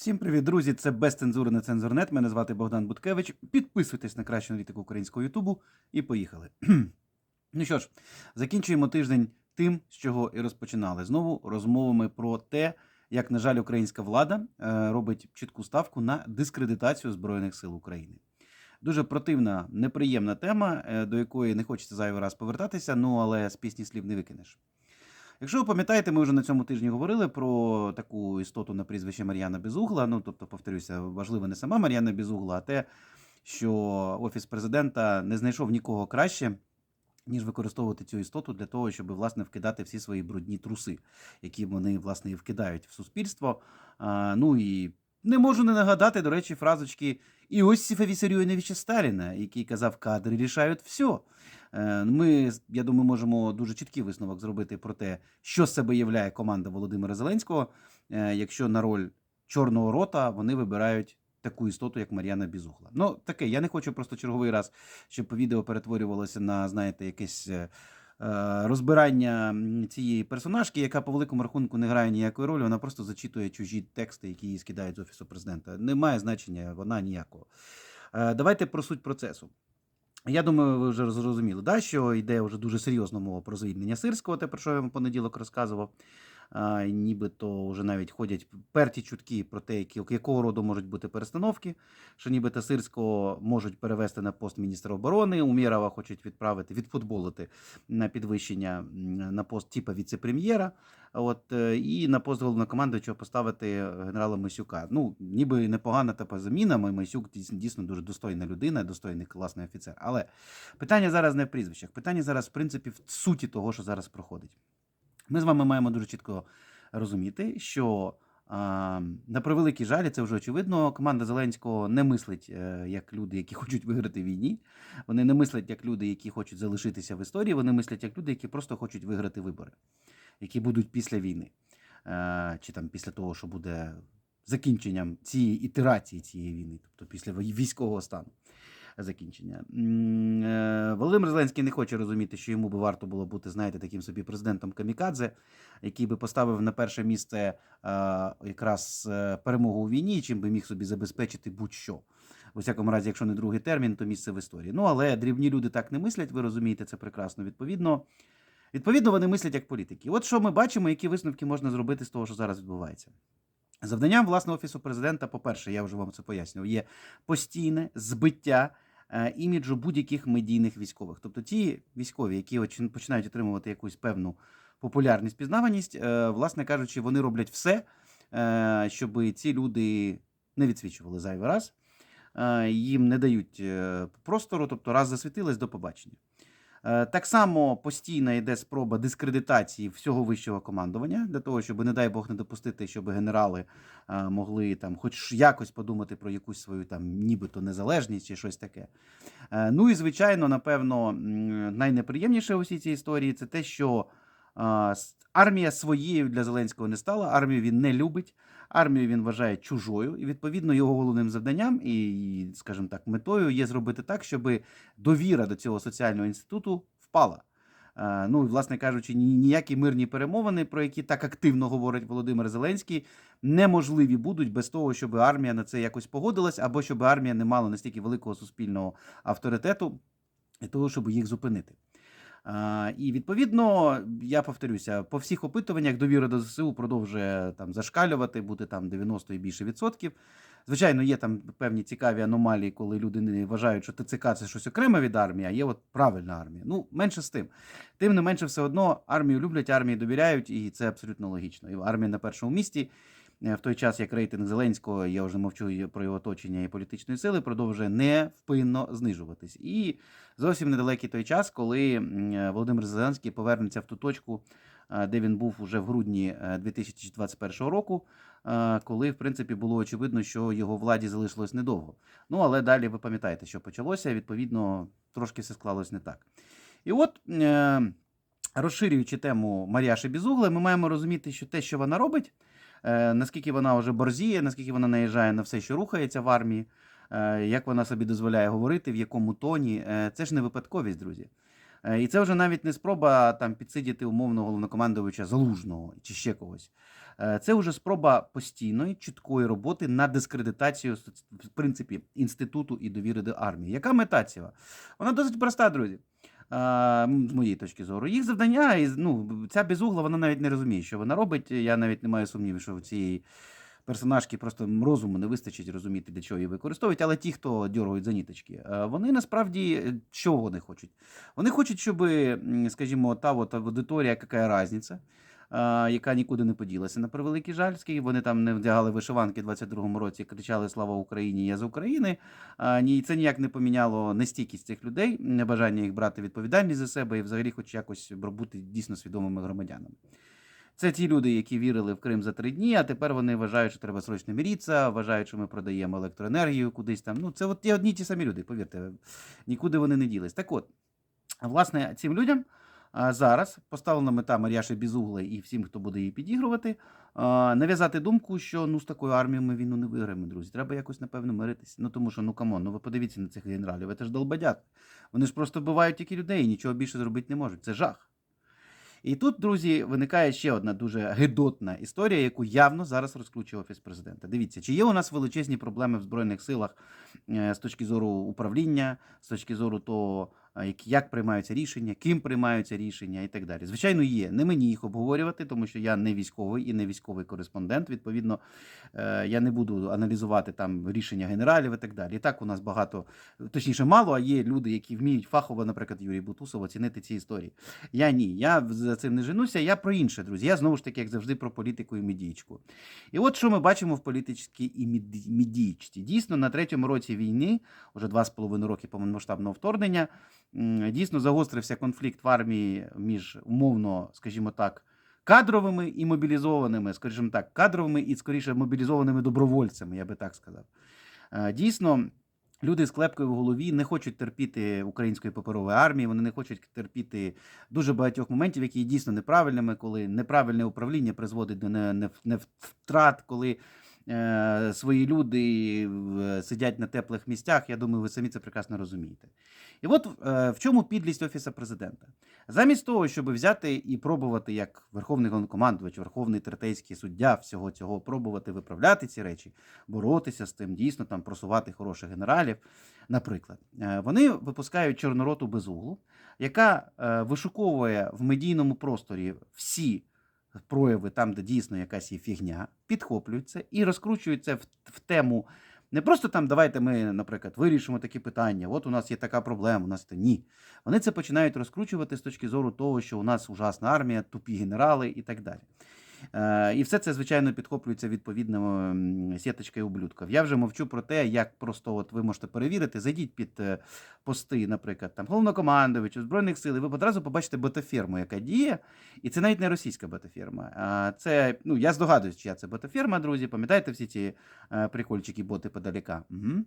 Всім привіт, друзі! Це без цензури на цензурнет. Мене звати Богдан Буткевич. Підписуйтесь на кращу аналітику українського Ютубу і поїхали. ну що ж, закінчуємо тиждень тим, з чого і розпочинали. Знову розмовами про те, як, на жаль, українська влада е, робить чітку ставку на дискредитацію Збройних сил України. Дуже противна, неприємна тема, е, до якої не хочеться зайвий раз повертатися, ну але з пісні слів не викинеш. Якщо ви пам'ятаєте, ми вже на цьому тижні говорили про таку істоту на прізвище Мар'яна Безугла. Ну, тобто, повторюся, важливо не сама Мар'яна Безугла, а те, що Офіс президента не знайшов нікого краще, ніж використовувати цю істоту для того, щоб власне вкидати всі свої брудні труси, які вони власне і вкидають в суспільство. Ну і не можу не нагадати, до речі, фразочки Іосифа Вісаріоновича Сталіна, який казав, кадри рішають все. Е, Ми, я думаю, можемо дуже чіткий висновок зробити про те, що з себе являє команда Володимира Зеленського, е, якщо на роль чорного рота вони вибирають таку істоту, як Мар'яна Бізухла. Ну, таке, я не хочу просто черговий раз, щоб відео перетворювалося на, знаєте, якесь. Е, Розбирання цієї персонажки, яка по великому рахунку не грає ніякої ролі, вона просто зачитує чужі тексти, які її скидають з офісу президента. Немає значення вона ніякого. Е, Давайте про суть процесу. Я думаю, ви вже зрозуміли, да, що йде вже дуже серйозна мова про звільнення сирського, те, про що я вам понеділок розказував. Нібито вже навіть ходять перті чутки про те, які, якого роду можуть бути перестановки, що нібито сирського можуть перевести на пост міністра оборони. Умєрова хочуть відправити, відфутболити на підвищення на пост типа віце-прем'єра. От, е, і на пост головнокомандуючого поставити генерала Мисюка. Ну, ніби непогана типа заміна. Мисюк дійсно дуже достойна людина, достойний класний офіцер. Але питання зараз не в прізвищах, питання зараз, в принципі, в суті того, що зараз проходить. Ми з вами маємо дуже чітко розуміти, що на превеликий жаль, це вже очевидно. Команда Зеленського не мислить е, як люди, які хочуть виграти війні. Вони не мислять як люди, які хочуть залишитися в історії. Вони мислять як люди, які просто хочуть виграти вибори, які будуть після війни, Е, чи там після того, що буде закінченням цієї ітерації цієї війни, тобто після військового стану. Закінчення. Е, Володимир Зеленський не хоче розуміти, що йому би варто було бути, знаєте, таким собі президентом Камікадзе, який би поставив на перше місце е, якраз е, перемогу у війні, чим би міг собі забезпечити будь-що. У всякому разі, якщо не другий термін, то місце в історії. Ну але дрібні люди так не мислять, ви розумієте це прекрасно. Відповідно, відповідно, вони мислять як політики. От що ми бачимо, які висновки можна зробити з того, що зараз відбувається. Завданням власне офісу президента, по-перше, я вже вам це пояснював, є постійне збиття іміджу будь-яких медійних військових. Тобто ті військові, які починають отримувати якусь певну популярність, пізнаваність, е, власне кажучи, вони роблять все, е, щоб ці люди не відсвічували зайвий раз, е, їм не дають е, простору, тобто раз засвітились до побачення. Е, Так само постійно йде спроба дискредитації всього вищого командування для того, щоб, не дай Бог, не допустити, щоб генерали е, могли там, хоч якось подумати про якусь свою там нібито незалежність чи щось таке. Е, Ну і звичайно, напевно, найнеприємніше у всій цій історії це те, що армія своєю для Зеленського не стала. Армію він не любить. Армію він вважає чужою, і відповідно його головним завданням і, скажімо так, метою є зробити так, щоб довіра до цього соціального інституту впала. Ну, власне кажучи, ніякі мирні перемовини, про які так активно говорить Володимир Зеленський, неможливі будуть без того, щоб армія на це якось погодилась, або щоб армія не мала настільки великого суспільного авторитету для того, щоб їх зупинити. І відповідно, я повторюся, по всіх опитуваннях довіра до ЗСУ продовжує там зашкалювати, бути там 90 і більше відсотків. Звичайно, є там певні цікаві аномалії, коли люди не вважають, що ТЦК це щось окреме від армії, а є от правильна армія. Ну, менше з тим. Тим не менше, все одно армію люблять, армії довіряють, і це абсолютно логічно. І армія на першому місці. Е, В той час, як рейтинг Зеленського, я вже мовчу про його оточення і політичної сили, продовжує невпинно знижуватись. І зовсім недалекий той час, коли е, Володимир Зеленський повернеться в ту точку, е, де він був уже в грудні е, 2021 року, коли в принципі було очевидно, що його владі залишилось недовго. Ну але далі ви пам'ятаєте, що почалося. Відповідно, трошки все склалось не так. І от. Розширюючи тему Мар'яші Бізугли, ми маємо розуміти, що те, що вона робить, наскільки вона вже борзіє, наскільки вона наїжджає на все, що рухається в армії, е, як вона собі дозволяє говорити, в якому тоні, е, це ж не випадковість, друзі. Е, І це вже навіть не спроба там підсидіти умовного головнокомандувача залужного чи ще когось. Е, Це вже спроба постійної чіткої роботи на дискредитацію в принципі інституту і довіри до армії. Яка мета цього? Вона досить проста, друзі. М, з моєї точки зору, їх завдання, і ну, ця безугла, вона навіть не розуміє, що вона робить. Я навіть не маю сумнівів, що в цієї персонажки просто розуму не вистачить розуміти, для чого її використовують. Але ті, хто дергають за ніточки, е, вони насправді чого вони хочуть? Вони хочуть, щоб, скажімо, та от аудиторія, яка різниця, яка нікуди не поділася, на превеликий жаль, скільки вони там не вдягали вишиванки в 22-му році, кричали Слава Україні! Я з України. А, Ні, це ніяк не поміняло нестійкість цих людей, небажання їх брати відповідальність за себе і взагалі, хоч якось бути дійсно свідомими громадянами. Це ті люди, які вірили в Крим за три дні, а тепер вони вважають, що треба срочно міритися, вважають, що ми продаємо електроенергію кудись там. Ну, це от ті одні ті самі люди, повірте, нікуди вони не ділись. Так от, власне, цим людям зараз поставлена мета Мар'яші Бізугли і всім, хто буде її підігрувати, нав'язати думку, що ну з такою армією ми війну не виграємо, друзі. Треба якось, напевно, миритися. Ну тому що, ну камон, ну ви подивіться на цих генералів, це ж долбадят. Вони ж просто вбивають тільки людей і нічого більше зробити не можуть. Це жах. І тут, друзі, виникає ще одна дуже гидотна історія, яку явно зараз розкручує офіс президента. Дивіться, чи є у нас величезні проблеми в збройних силах е, з точки зору управління, з точки зору того, як- приймаються рішення, ким приймаються рішення і так далі. Звичайно, є. Не мені їх обговорювати, тому що я не військовий і не військовий кореспондент. Відповідно, е, я не буду аналізувати там рішення генералів і так далі. І так у нас багато, точніше, мало, а є люди, які вміють фахово, наприклад, Юрій Бутусов, оцінити ці історії. Я ні, я за цим не женуся, я про інше, друзі. Я знову ж таки, як завжди, про політику і медійку. І от що ми бачимо в політичній і меді- медійчці. Дійсно, на третьому році війни, вже два з половиною роки повномасштабного вторгнення, дійсно загострився конфлікт в армії між умовно, скажімо так. Кадровими і мобілізованими, скажімо так, кадровими і скоріше мобілізованими добровольцями, я би так сказав. Е, Дійсно, люди з клепкою в голові не хочуть терпіти української паперової армії, вони не хочуть терпіти дуже багатьох моментів, які є дійсно неправильними, коли неправильне управління призводить до не, не, не втрат, коли свої люди е, сидять на теплих місцях. Я думаю, ви самі це прекрасно розумієте. І от е, в чому підлість Офіса президента? Замість того, щоб взяти і пробувати, як Верховний Головнокомандувач, Верховний третейський суддя, всього цього пробувати виправляти ці речі, боротися з тим, дійсно там просувати хороших генералів. Наприклад, Е, вони випускають чорнороту безуглу, яка е, вишуковує в медійному просторі всі прояви, там, де дійсно якась є фігня, підхоплюються і розкручуються в, в тему. Не просто там давайте ми, наприклад, вирішимо такі питання. От у нас є така проблема, у нас це ні. Вони це починають розкручувати з точки зору того, що у нас ужасна армія, тупі генерали і так далі. Е, і все це, звичайно, підхоплюється відповідною сіточкою ублюдків. Я вже мовчу про те, як просто от ви можете перевірити, зайдіть під е, пости, наприклад, там головнокомандувачів Збройних сил, і ви одразу побачите ботаферму, яка діє. І це навіть не російська ботаферма. А це, ну, я здогадуюсь, чия це ботаферма, друзі. Пам'ятаєте всі ці е, прикольчики, боти подаліка? Угу.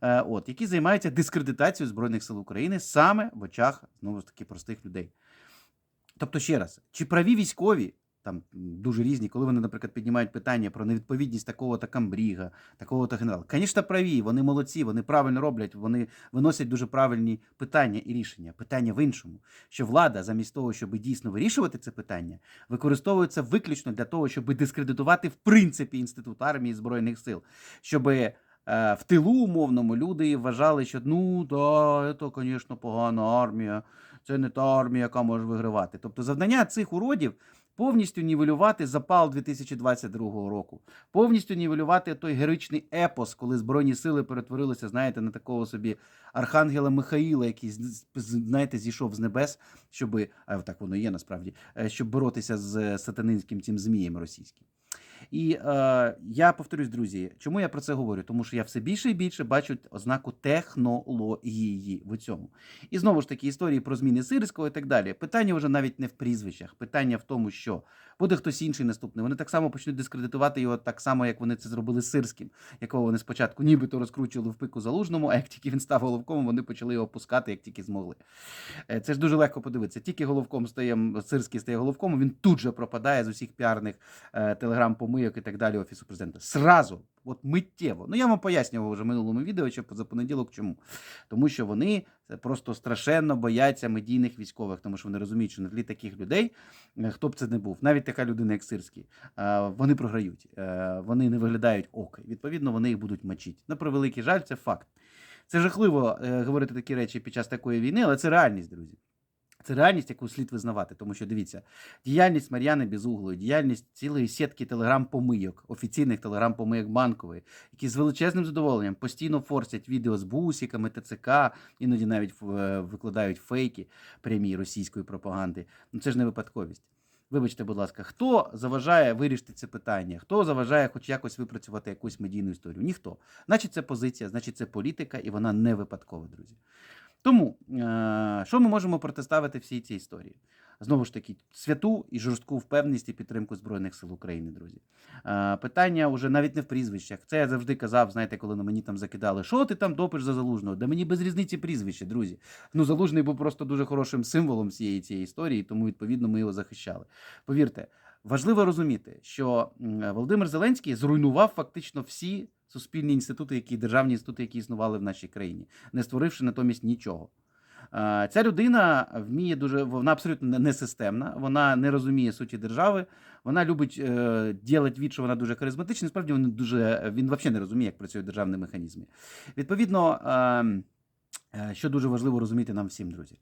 От, які займаються дискредитацією Збройних сил України саме в очах, знову ж таки, простих людей. Тобто, ще раз, чи праві військові, там дуже різні, коли вони, наприклад, піднімають питання про невідповідність такого-то камбріга, такого-то генерала. Звісно, праві, вони молодці, вони правильно роблять, вони виносять дуже правильні питання і рішення. Питання в іншому, що влада, замість того, щоб дійсно вирішувати це питання, використовується виключно для того, щоб дискредитувати в принципі інститут армії збройних сил, щоб е, в тилу умовному люди вважали, що ну да, це, звісно, погана армія, це не та армія, яка може вигравати. Тобто завдання цих уродів повністю нівелювати запал 2022 року, повністю нівелювати той героїчний епос, коли Збройні сили перетворилися, знаєте, на такого собі архангела Михаїла, який знаєте, зійшов з небес, щоб, а так воно є насправді, е, щоб боротися з сатанинським цим змієм російським. І е, я повторюсь, друзі, чому я про це говорю? Тому що я все більше і більше бачу ознаку технології в цьому. І знову ж таки, історії про зміни Сирського і так далі. Питання вже навіть не в прізвищах, питання в тому, що буде хтось інший наступний. Вони так само почнуть дискредитувати його так само, як вони це зробили з Сирським, якого вони спочатку нібито розкручували в пику залужному, а як тільки він став головком, вони почали його пускати, як тільки змогли. Е, Це ж дуже легко подивитися. Тільки головком стає Сирський стає головком, він тут же пропадає з усіх піарних е, телеграм-помийок і так далі офісу президента. Сразу от миттєво. Ну я вам пояснював вже в минулому відео, що за понеділок чому. Тому що вони просто страшенно бояться медійних військових, тому що вони розуміють, що на тлі таких людей, е, хто б це не був, навіть така людина, як Сирський, е, вони програють, Е, вони не виглядають оки. Відповідно, вони їх будуть мочити. На превеликий жаль, це факт. Це жахливо е, говорити такі речі під час такої війни, але це реальність, друзі. Це реальність, яку слід визнавати, тому що дивіться, діяльність Мар'яни Безуглої, діяльність цілої сітки телеграм-помийок, офіційних телеграм-помийок банкової, які з величезним задоволенням постійно форсять відео з бусиками, ТЦК, іноді навіть е, викладають фейки прямі російської пропаганди. Ну це ж не випадковість. Вибачте, будь ласка, хто заважає вирішити це питання? Хто заважає хоч якось випрацювати якусь медійну історію? Ніхто. Значить, це позиція, значить, це політика, і вона не випадкова, друзі. Тому е, що ми можемо протиставити всій цій історії? Знову ж таки, святу і жорстку впевненість і підтримку Збройних сил України, друзі. Е, питання вже навіть не в прізвищах. Це я завжди казав, знаєте, коли на мені там закидали, що ти там допиш за залужного? Да мені без різниці прізвище, друзі. Ну, залужний був просто дуже хорошим символом всієї цієї історії, тому відповідно ми його захищали. Повірте, важливо розуміти, що Володимир Зеленський зруйнував фактично всі суспільні інститути, які державні інститути, які існували в нашій країні, не створивши натомість нічого. Ця людина вміє дуже, вона абсолютно не- несистемна, вона не розуміє суті держави, вона любить е, ділити від, що вона дуже харизматична. Справді він дуже він взагалі не розуміє, як працюють державні механізми. Відповідно, ем, що дуже важливо розуміти нам всім, друзі,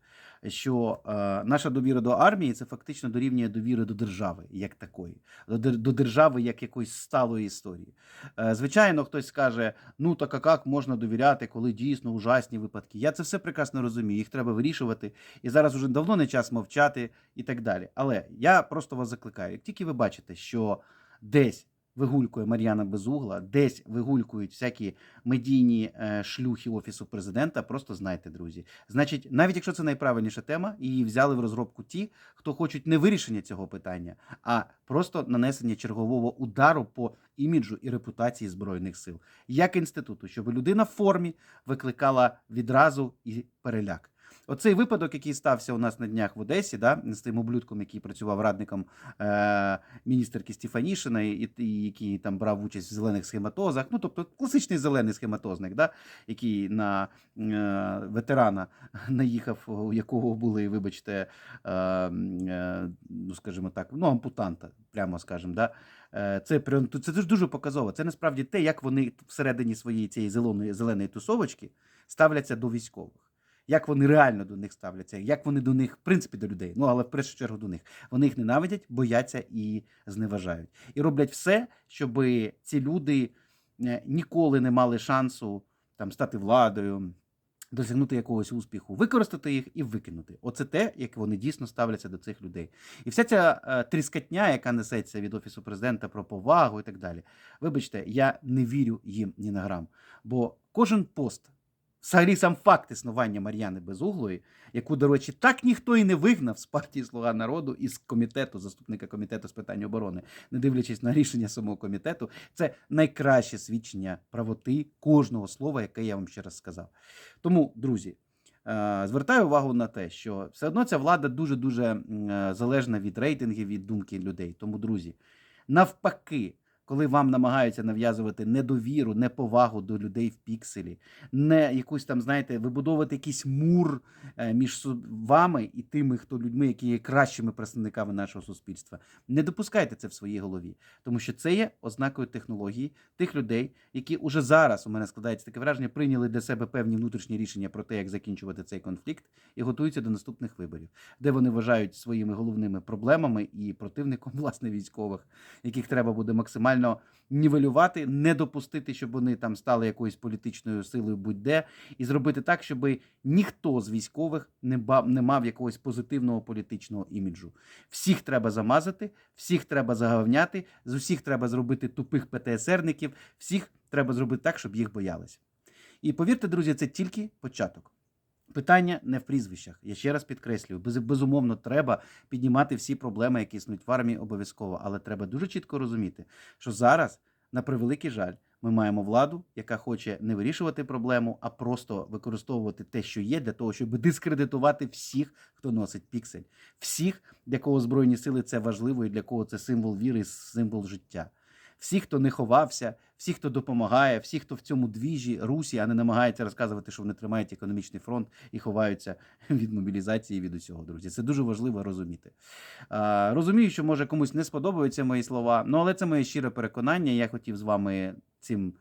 що е, наша довіра до армії це фактично дорівнює довіри до держави як такої, до, до держави як якоїсь сталої історії. Е, Звичайно, хтось скаже: ну так а як можна довіряти, коли дійсно ужасні випадки. Я це все прекрасно розумію. Їх треба вирішувати. І зараз уже давно не час мовчати і так далі. Але я просто вас закликаю, як тільки ви бачите, що десь вигулькує Мар'яна Безугла, десь вигулькують всякі медійні е, шлюхи офісу президента, просто знайте, друзі. Значить, навіть якщо це найправильніша тема, її взяли в розробку ті, хто хочуть не вирішення цього питання, а просто нанесення чергового удару по іміджу і репутації збройних сил, як інституту, щоб людина в формі викликала відразу і переляк. Оцей випадок, який стався у нас на днях в Одесі, да, з тим ублюдком, який працював радником е, міністерки Стефанішиної, і, і який там брав участь в зелених схематозах. Ну, тобто класичний зелений схематозник, да, який на е, ветерана наїхав, у якого були, вибачте, е, е, ну, скажімо так, ну, ампутанта, прямо скажемо. Да. Е, Це це дуже показово. Це насправді те, як вони всередині своєї цієї зеленої зеленої тусовочки ставляться до військових. Як вони реально до них ставляться, як вони до них, в принципі, до людей, ну але в першу чергу до них. Вони їх ненавидять, бояться і зневажають. І роблять все, щоб ці люди е, ніколи не мали шансу там стати владою, досягнути якогось успіху, використати їх і викинути. Оце те, як вони дійсно ставляться до цих людей. І вся ця е, тріскатня, яка несеться від офісу президента про повагу і так далі. Вибачте, я не вірю їм ні на грам. Бо кожен пост, взагалі сам факт існування Мар'яни Безуглої, яку, до речі, так ніхто і не вигнав з партії Слуга народу і з комітету, заступника комітету з питань оборони, не дивлячись на рішення самого комітету, це найкраще свідчення правоти кожного слова, яке я вам ще раз сказав. Тому, друзі. е, Звертаю увагу на те, що все одно ця влада дуже дуже залежна від рейтингів, від думки людей. Тому, друзі, навпаки, коли вам намагаються нав'язувати недовіру, неповагу до людей в пікселі, не якусь там, знаєте, вибудовувати якийсь мур е, між вами і тими, хто людьми, які є кращими представниками нашого суспільства. Не допускайте це в своїй голові, тому що це є ознакою технології тих людей, які уже зараз у мене складається таке враження, прийняли для себе певні внутрішні рішення про те, як закінчувати цей конфлікт, і готуються до наступних виборів, де вони вважають своїми головними проблемами і противником власне військових, яких треба буде максимально нівелювати, не допустити, щоб вони там стали якоюсь політичною силою будь-де, і зробити так, щоб ніхто з військових не ба- не мав якогось позитивного політичного іміджу. Всіх треба замазати, всіх треба загавняти, з усіх треба зробити тупих ПТСРників, всіх треба зробити так, щоб їх боялися. І повірте, друзі, це тільки початок. Питання не в прізвищах. Я ще раз підкреслюю, без, безумовно, треба піднімати всі проблеми, які існують в армії, обов'язково. Але треба дуже чітко розуміти, що зараз, на превеликий жаль, ми маємо владу, яка хоче не вирішувати проблему, а просто використовувати те, що є, для того, щоб дискредитувати всіх, хто носить піксель, всіх, для кого збройні сили це важливо і для кого це символ віри, символ життя. Всі, хто не ховався, всі, хто допомагає, всі, хто в цьому двіжі Русі, а не намагається розказувати, що вони тримають економічний фронт і ховаються від мобілізації від усього, друзі. Це дуже важливо розуміти. Розумію, що може комусь не сподобаються мої слова, ну але це моє щире переконання. Я хотів з вами цим,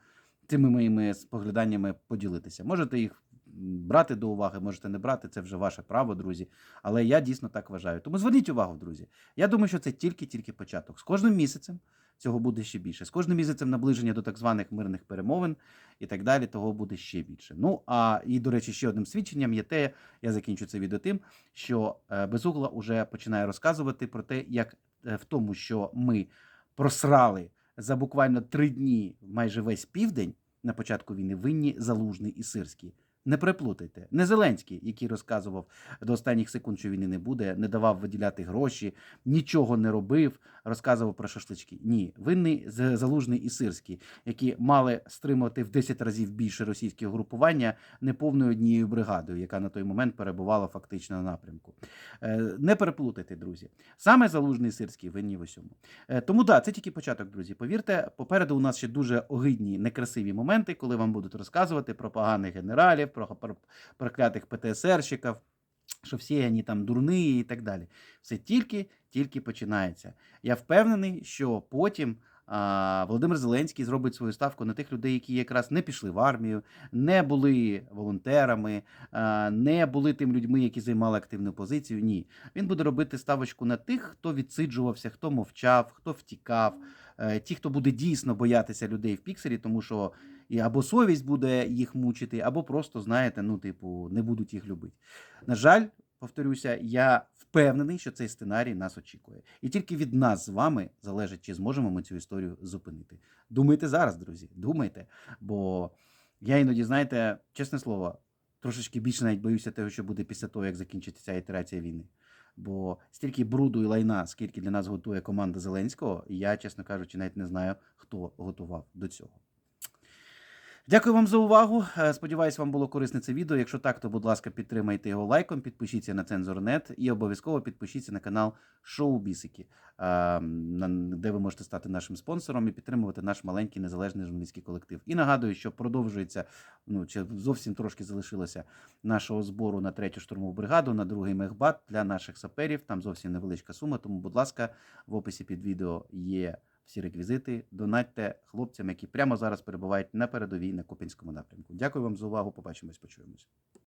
цими моїми спогляданнями поділитися. Можете їх брати до уваги, можете не брати, це вже ваше право, друзі. Але я дійсно так вважаю. Тому зверніть увагу, друзі. Я думаю, що це тільки-тільки початок. З кожним місяцем цього буде ще більше. З кожним місяцем наближення до так званих мирних перемовин і так далі, того буде ще більше. Ну а і до речі, ще одним свідченням є те, я закінчу це відео тим, що е, Безугла уже починає розказувати про те, як е, в тому, що ми просрали за буквально три дні майже весь південь на початку війни винні Залужний і Сирський. Не переплутайте. Не Зеленський, який розказував до останніх секунд, що війни не буде, не давав виділяти гроші, нічого не робив, розказував про шашлички. Ні, винний Залужний і Сирський, які мали стримувати в 10 разів більше російське угрупування неповною однією бригадою, яка на той момент перебувала фактично на напрямку. Е, Не переплутайте, друзі. Саме Залужний і Сирський винні в усьому. Е, Тому да, це тільки початок, друзі. Повірте, попереду у нас ще дуже огидні, некрасиві моменти, коли вам будуть розказувати про поганих генералів, про про проклятих ПТСРщиків, що всі вони там дурні і так далі. Все тільки, тільки починається. Я впевнений, що потім. Володимир Зеленський зробить свою ставку на тих людей, які якраз не пішли в армію, не були волонтерами, не були тим людьми, які займали активну позицію. Ні, він буде робити ставочку на тих, хто відсиджувався, хто мовчав, хто втікав, ті, хто буде дійсно боятися людей в пікселі, тому що і або совість буде їх мучити, або просто, знаєте, ну, типу, не будуть їх любити. На жаль, повторюся, я впевнений, що цей сценарій нас очікує. І тільки від нас з вами залежить, чи зможемо ми цю історію зупинити. Думайте зараз, друзі, думайте. Бо я іноді, знаєте, чесне слово, трошечки більше навіть боюся того, що буде після того, як закінчиться ця ітерація війни. Бо стільки бруду і лайна, скільки для нас готує команда Зеленського, я, чесно кажучи, навіть не знаю, хто готував до цього. Дякую вам за увагу. Е, Сподіваюсь, вам було корисне це відео. Якщо так, то будь ласка, підтримайте його лайком, підпишіться на Цензор.нет і обов'язково підпишіться на канал Шоу Бісики, е, де ви можете стати нашим спонсором і підтримувати наш маленький незалежний журналістський колектив. І нагадую, що продовжується ну чи зовсім трошки залишилося нашого збору на третю штурмову бригаду, на другий мехбат для наших саперів. Там зовсім невеличка сума. Тому, будь ласка, в описі під відео є всі реквізити. Донатьте хлопцям, які прямо зараз перебувають на передовій на Купінському напрямку. Дякую вам за увагу. Побачимось, почуємось.